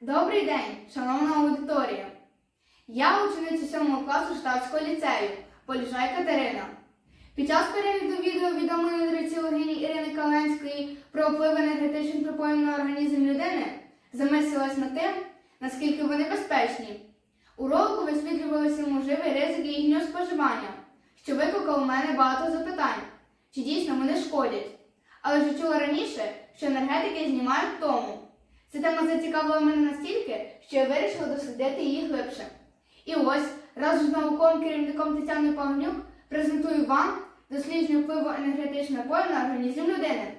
Добрий день, шановна аудиторія. Я учениця 7 класу штатського ліцею Поліжай Катерина. Під час перегляду відео відомої нутриціологині Ірини Каленської про вплив енергетичних припоїв на організм людини замислилась над тим, наскільки вони безпечні. У ролику висвітлювалися можливі ризики їхнього споживання, що викликало у мене багато запитань, чи дійсно вони шкодять. Але вже чула раніше, що енергетики знімають тому. Ця тема зацікавила мене настільки, що я вирішила дослідити її глибше. І ось разом з науковим керівником Тетяною Павлюк презентую вам дослідження впливу енергетичних напоїв на організм людини.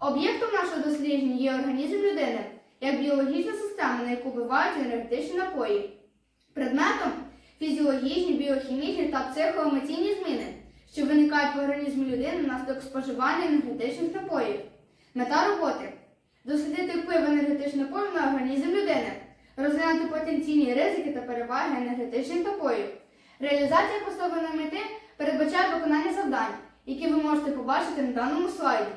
Об'єктом нашого дослідження є організм людини як біологічна система, на яку впливають енергетичні напої. Предметом фізіологічні, біохімічні та психоемоційні зміни, що виникають в організмі людини внаслідок споживання енергетичних напоїв. Мета роботи дослідити вплив енергетичних напоїв на організм людини, розглянути потенційні ризики та переваги енергетичних напоїв. Реалізація поставленої мети передбачає виконання завдань, які ви можете побачити на даному слайді.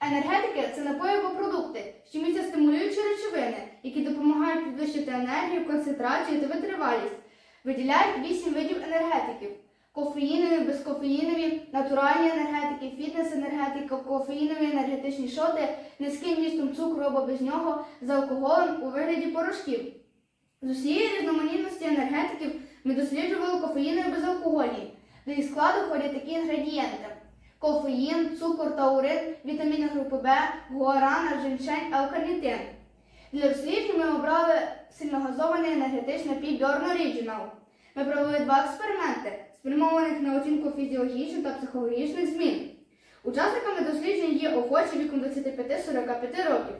Енергетики це напої або продукти, що містять стимулюючі речовини, які допомагають підвищити енергію, концентрацію та витривалість. Виділяють вісім видів енергетиків: кофеїнові, безкофеїнові, натуральні енергетики, фітнес-енергетика, кофеїнові енергетичні шоти, низьким містом цукру або без нього з алкоголем у вигляді порошків. З усієї різноманітності енергетиків ми досліджували кофеїнові безалкогольні. До їх складу входять такі інгредієнти: кофеїн, цукор, таурин, вітаміни групи В, гуарана, женьшень, алканітин. Для досліджень ми обрали сильногазований енергетичний напій Bjorn Original. Ми провели два експерименти, спрямованих на оцінку фізіологічних та психологічних змін. Учасниками досліджень є охочі віком 25-45 років.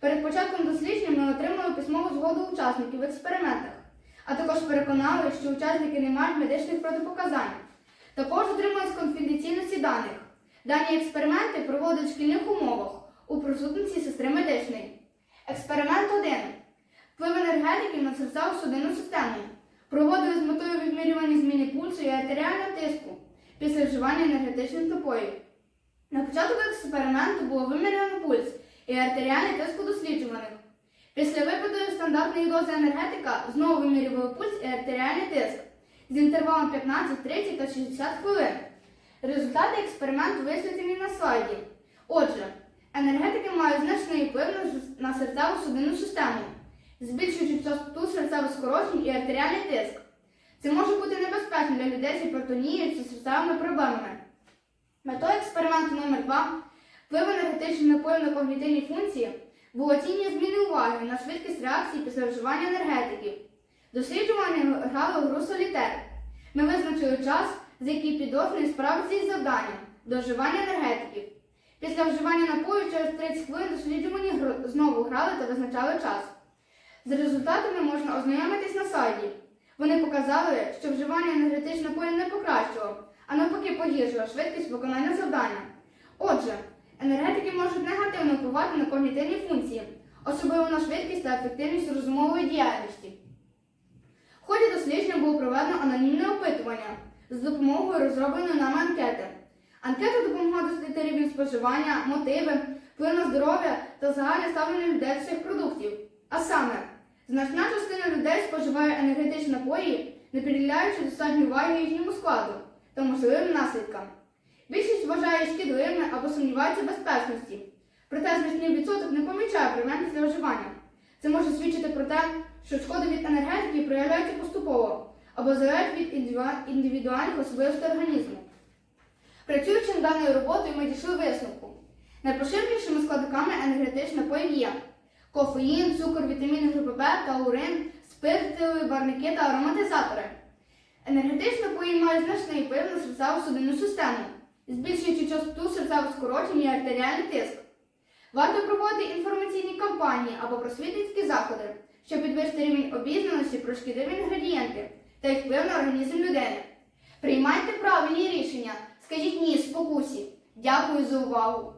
Перед початком дослідження ми отримали письмову згоду учасників в експериментах, а також переконали, що учасники не мають медичних протипоказань. Також дотримались конфіденційності даних. Дані експерименти проводять в шкільних умовах у присутності сестри медичної. Експеримент 1. Вплив енергетиків на серцево-судинну систему. Проводили з метою відмірювання зміни пульсу артеріального тиску після вживання енергетичних напоїв. На початку експерименту було виміряно пульс і артеріальний тиск у досліджуваних. Після випитої стандартної дози енергетика знову вимірювали пульс і артеріальний тиск з інтервалом 15, 30 та 60 хвилин. Результати експерименту висвітлені на слайді. Отже, енергетики мають значний вплив на серцево-судинну систему, збільшуючи частоту серцевих скорочень і артеріальний тиск. Це може бути небезпечно для людей з гіпертонією чи серцевими проблемами. Метою експерименту номер 2 вплив енергетичних напоїв на когнітивні функції було оцінювання зміни уваги на швидкість реакції після вживання енергетиків. Досліджування грали у гру солітер. Ми визначили час, за який підошний справиться із завданням до вживання енергетиків. Після вживання напою через 30 хвилин досліджувані знову грали та визначали час. З результатами можна ознайомитись на сайті. Вони показали, що вживання енергетичних напоїв не покращувало, а навпаки погіршило швидкість виконання завдання. Отже, енергетики можуть негативно впливати на когнітивні функції, особливо на швидкість та ефективність розумової діяльності. В ході дослідження було проведено анонімне опитування з допомогою розробленої нами анкети. Анкета допомогла дослідити рівень споживання, мотиви, вплив на здоров'я та загальне ставлення людей до цих продуктів. А саме, значна частина людей споживає енергетичні напої, не приділяючи достатньо уваги їхньому складу та можливим наслідкам. Більшість вважає шкідливими або сумнівається в безпечності. Проте значний відсоток не помічає прийменність для вживання. Це може свідчити про те, що шкоди від енергетики проявляються поступово або залежать від індивідуальних особливостей організму. Працюючи над даною роботою, ми дійшли висновку. Найпоширенішими складниками енергетичних напоїв є кофеїн, цукор, вітаміни групи В, таурин, спиртили, барники та ароматизатори. Енергетичні напої мають значний вплив на серцево-судинну систему, збільшуючи частоту серцевих скорочень і артеріальний тиск. Варто проводити інформаційні кампанії або просвітницькі заходи, щоб підвищити рівень обізнаності про шкідливі інгредієнти та їх вплив на організм людини. Приймайте правильні рішення, скажіть ні спокусі. Дякую за увагу!